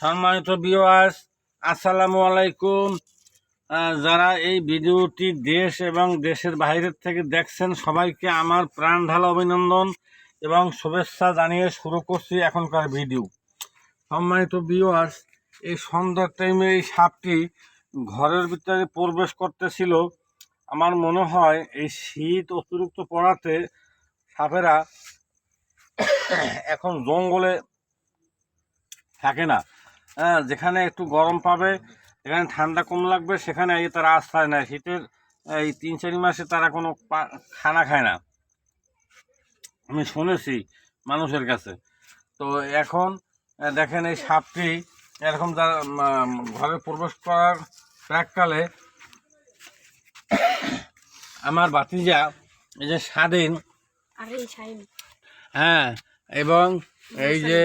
সম্মানিত বিওয়াস আসসালামু আলাইকুম। যারা এই ভিডিওটি দেশ এবং দেশের বাইরের থেকে দেখছেন, সবাইকে আমার প্রাণ ঢালা অভিনন্দন এবং শুভেচ্ছা জানিয়ে শুরু করছি এখনকার ভিডিও। সম্মানিত বিওয়াস এই সন্ধ্যার টাইমে এই সাপটি ঘরের ভিতরে প্রবেশ করতেছিল। আমার মনে হয় এই শীত অতিরিক্ত পড়াতে সাপেরা এখন জঙ্গলে থাকে না। যেখানে একটু গরম পাবে যেখানে ঠান্ডা কম লাগবে সেখানে এই তারা আশ্রয় নেয়। শীতের এই তিন চারি মাসে তারা কোনো খানা খায় না। আমি শুনেছি মানুষের কাছে। তো এখন দেখেন এই সাপটি এরকম তার ঘরে প্রবেশ করার প্রাককালে আমার বাতিজা এই যে স্বাধীন হ্যাঁ এবং এই যে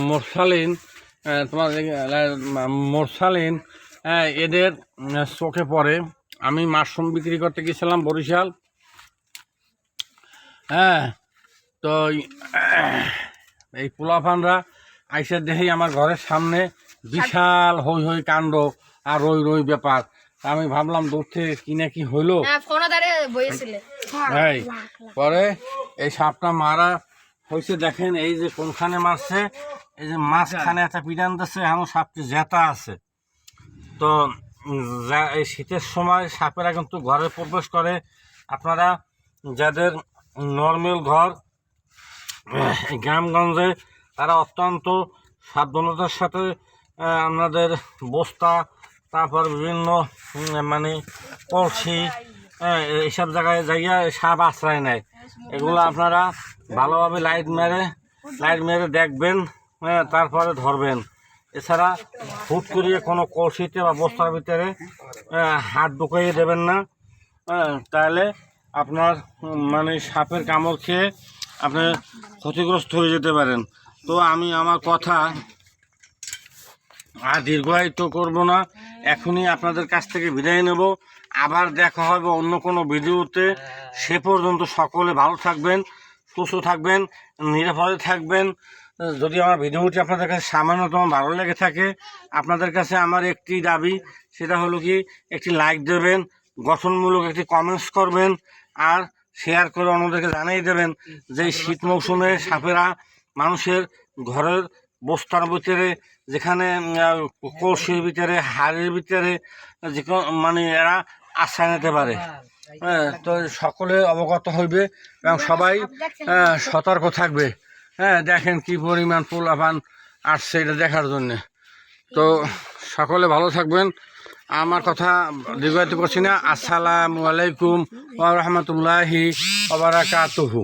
মোরসালিন তোমার মোরসালিন এদের চোখে পড়ে। আমি মাশরুম বিক্রি করতে গেছিলাম বরিশাল। হ্যাঁ তো এই- পোলাফানরা আইসে দেখেই আমার ঘরের সামনে বিশাল হই হই কাণ্ড আর রই রই ব্যাপার। তা আমি ভাবলাম দূর থেকে কি না কি হইল? হ্যাঁ পরে এই সাপটা মারা হয়েছে দেখেন, এই যে কোনখানে মারছে, এই যে মাঝখানে একটা পিটান দিচ্ছে এমন সাপটি জেতা আছে। তো এই শীতের সময় সাপেরা কিন্তু ঘরে প্রবেশ করে। আপনারা যাদের নর্মাল ঘর গ্রামগঞ্জে, তারা অত্যন্ত সাবধানতার সাথে আপনাদের বস্তা, তারপর বিভিন্ন মানে কলসি এইসব জায়গায় জায়গা সাপ আশ্রয় নেয়। এগুলো আপনারা ভালোভাবে লাইট মেরে লাইট মেরে দেখবেন হ্যাঁ তারপরে ধরবেন। এছাড়া হুট করিয়ে কোনো কলসিতে বা বস্তার ভিতরে হাত ঢুকাইয়ে দেবেন না। হ্যাঁ, তাহলে আপনার মানে সাপের কামড় খেয়ে আপনি ক্ষতিগ্রস্ত হয়ে যেতে পারেন। তো আমি আমার কথা আর দীর্ঘায়িত করব না। এখনই আপনাদের কাছ থেকে বিদায় নেব। আবার দেখা হবে অন্য কোনো ভিডিওতে। সে পর্যন্ত সকলে ভালো থাকবেন, সুস্থ থাকবেন, নিরাপদে থাকবেন। যদি আমার ভিডিওটি আপনাদের কাছে সামান্যতম ভালো লেগে থাকে, আপনাদের কাছে আমার একটি দাবি, সেটা হলো কি, একটি লাইক দেবেন, গঠনমূলক একটি কমেন্টস করবেন, আর শেয়ার করে অন্যদেরকে জানিয়ে দেবেন যে শীত মৌসুমে সাপেরা মানুষের ঘরের বস্তার ভিতরে যেখানে কলসির ভিতরে হাড়ের ভিতরে যে মানে এরা আশ্রয় নিতে পারে। হ্যাঁ তো সকলে অবগত হইবে এবং সবাই হ্যাঁ, সতর্ক থাকবে। হ্যাঁ দেখেন কি পরিমাণ পোলাপান আসছে এটা দেখার জন্যে। তো সকলে ভালো থাকবেন। আমার কথা দীর্ঘায়িত করছি না। আসসালামু আলাইকুম রাহমাতুল্লাহি ওয়া বারাকাতুহু।